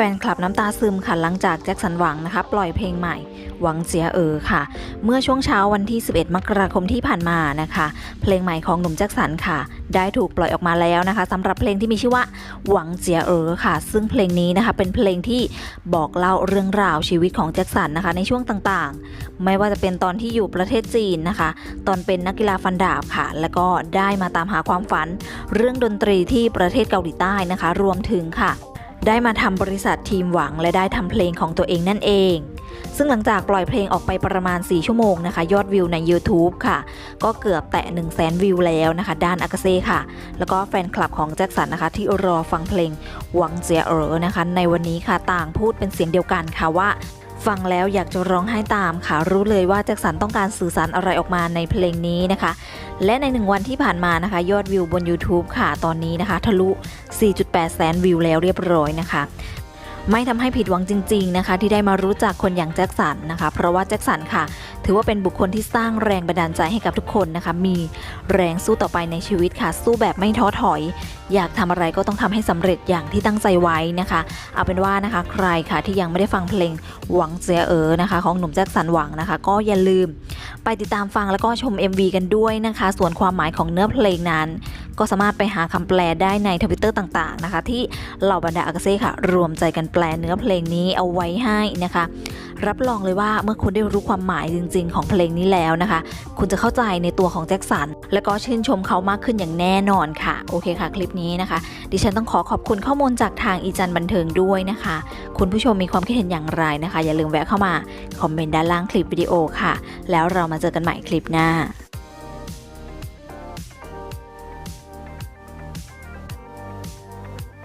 ฟนคลับน้ำตาซึมค่ะหลังจากแจ็คสันหวังนะคะปล่อยเพลงใหม่หวังเจียเออค่ะ เมื่อช่วงเช้าวันที่ 11 มกราคมที่ผ่านมานะคะ เพลงใหม่ของหนุ่มแจ็คสันค่ะ ได้ถูกปล่อยออกมาแล้วนะคะสำหรับเพลงที่มีชื่อว่าหวังเจียเออค่ะ ซึ่งเพลงนี้นะคะเป็นเพลงที่บอกเล่าเรื่องราวชีวิตของแจ็คสันนะคะ ในช่วงต่างๆ ไม่ว่าจะเป็นตอนที่อยู่ประเทศจีนนะคะ ตอนเป็นนักกีฬาฟันดาบค่ะ แล้วก็ได้มาตามหาความฝัน เรื่องดนตรีที่ประเทศเกาหลีใต้นะคะ รวมถึงค่ะ ได้มาทำบริษัททีมหวังและได้ทำเพลงของตัวเองนั่นเอง ซึ่งหลังจากปล่อยเพลงออกไปประมาณ 4 ชั่วโมงนะคะ ยอดวิวใน YouTube ค่ะ ก็เกือบแตะ 1 0 0 0 0แสนวิวแล้วนะคะ ด้านอากาเซ่ค่ะ แล้วก็แฟนคลับของแจ็คสันนะคะ ที่รอฟังเพลงหวังเจียเออนะคะ ในวันนี้ค่ะต่างพูดเป็นเสียงเดียวกันค่ะว่า ฟังแล้วอยากจะร้องไห้ตามค่ะ รู้เลยว่าแจ็คสันต้องการสื่อสารอะไรออกมาในเพลงนี้นะคะ และในหนึ่งวันที่ผ่านมานะคะ ยอดวิวบน YouTube ค่ะตอนนี้นะคะ ทะลุ 4.8 แสนวิวแล้วเรียบร้อยนะคะ ไม่ทำให้ผิดหวังจริง ๆนะคะ ที่ได้มารู้จักคนอย่างแจ็คสันนะคะ เพราะว่าแจ็คสันค่ะ ถือว่าเป็นบุคคลที่สร้างแรงบันดาลใจให้กับทุกคนนะคะ มีแรงสู้ต่อไปในชีวิตค่ะ สู้แบบไม่ท้อถอย อยากทำอะไรก็ต้องทำให้สำเร็จอย่างที่ตั้งใจไว้นะคะ เอาเป็นว่านะคะ ใครค่ะที่ยังไม่ได้ฟังเพลงหวังเสียเออนะคะ ของหนุ่มแจ็คสันหวังนะคะ ก็อย่าลืม ไปติดตามฟังแล้วก็ชม MV กันด้วยนะคะ ส่วนความหมายของเนื้อเพลงนั้น ก็สามารถไปหาคำแปลได้ในทวิตเตอร์ต่างๆนะคะ ที่เหล่าบรรดาอากาเซ่ค่ะ รวมใจกันแปลเนื้อเพลงนี้เอาไว้ให้นะคะ รับรองเลยว่าเมื่อคุณได้รู้ความหมายจริง ๆ ของเพลงนี้แล้วนะคะ คุณจะเข้าใจในตัวของแจ็คสัน และก็ชื่นชมเขามากขึ้นอย่างแน่นอนค่ะ โอเคค่ะ คลิปนี้นะคะ ดิฉันต้องขอขอบคุณข้อมูลจากทางอีจันบันเทิงด้วยนะคะ คุณผู้ชมมีความคิดเห็นอย่างไรนะคะ อย่าลืมแวะเข้ามาคอมเมนต์ด้านล่างคลิปวิดีโอค่ะ แล้วเรามาเจอกันใหม่คลิปหน้า